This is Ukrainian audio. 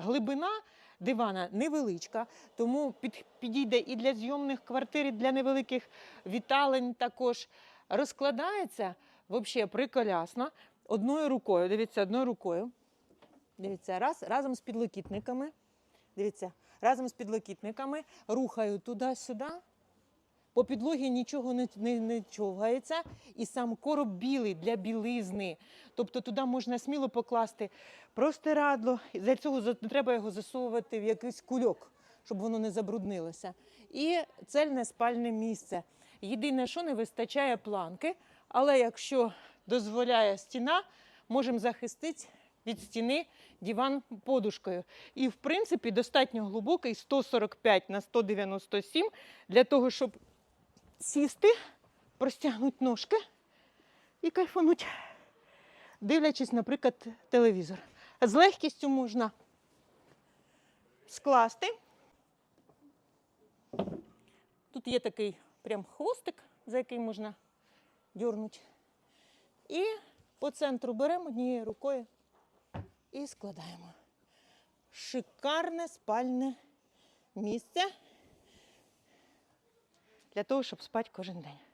глибина дивана невеличка, тому під, підійде і для зйомних квартир, і для невеликих віталень також. Розкладається взагалі приколясно одною рукою. Дивіться, одною рукою. Дивіться, раз, разом з підлокітниками. Дивіться, разом з підлокітниками рухаю туди-сюди. По підлогі нічого не, не, не човгається, і сам короб білий для білизни. Тобто туди можна сміло покласти простирадло. Для цього не треба його засовувати в якийсь кульок, щоб воно не забруднилося. І цельне спальне місце. Єдине, що не вистачає планки, але якщо дозволяє стіна, можемо захистити від стіни диван подушкою. І, в принципі, достатньо глибокий 145 на 197 для того, щоб сісти, простягнути ножки і кайфануть, дивлячись, наприклад, телевізор. З легкістю можна скласти. Тут є такий прям хвостик, за який можна дьорнути. І по центру беремо однією рукою і складаємо. Шикарне спальне місце для того, щоб спати кожен день.